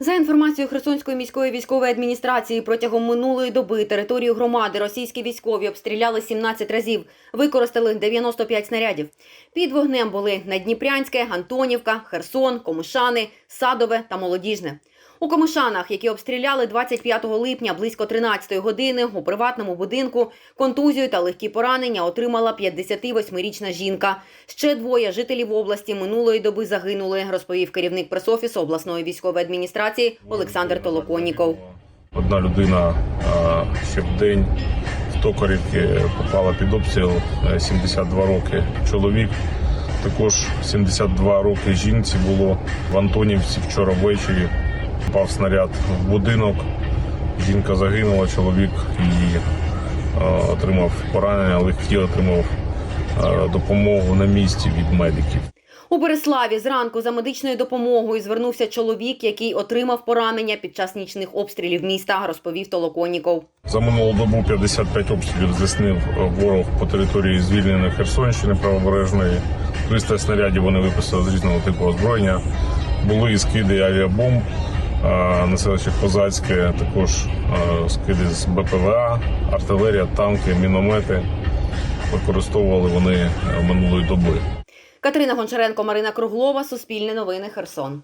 За інформацією Херсонської міської військової адміністрації, протягом минулої доби територію громади російські військові обстріляли 17 разів, використали 95 снарядів. Під вогнем були Надніпрянське, Антонівка, Херсон, Комишани, Садове та Молодіжне. У Комишанах, які обстріляли 25 липня близько 13 години у приватному будинку, контузію та легкі поранення отримала 58-річна жінка. Ще двоє жителів області минулої доби загинули, розповів керівник пресофісу обласної військової адміністрації Олександр Толоконніков. Одна людина ще в день в Токарівці попала під обстріл е, 72 роки. Чоловік також 72 роки жінці було в Антонівці вчора ввечері. Впав снаряд в будинок. Жінка загинула, чоловік її отримав поранення, легкі отримав допомогу на місці від медиків. У Береславі зранку за медичною допомогою звернувся чоловік, який отримав поранення під час нічних обстрілів міста, розповів Толоконніков. За минулу добу 55 обстрілів здійснив е, ворог по території звільненої Херсонщини правобережної. 300 снарядів вони випустили з різного типу озброєння. Були і скиди авіабомб е, на селище Козацьке, також скиди з БПЛА, артилерія, танки, міномети. Використовували вони е, минулої доби. Катерина Гончаренко, Марина Круглова, Суспільне новини, Херсон.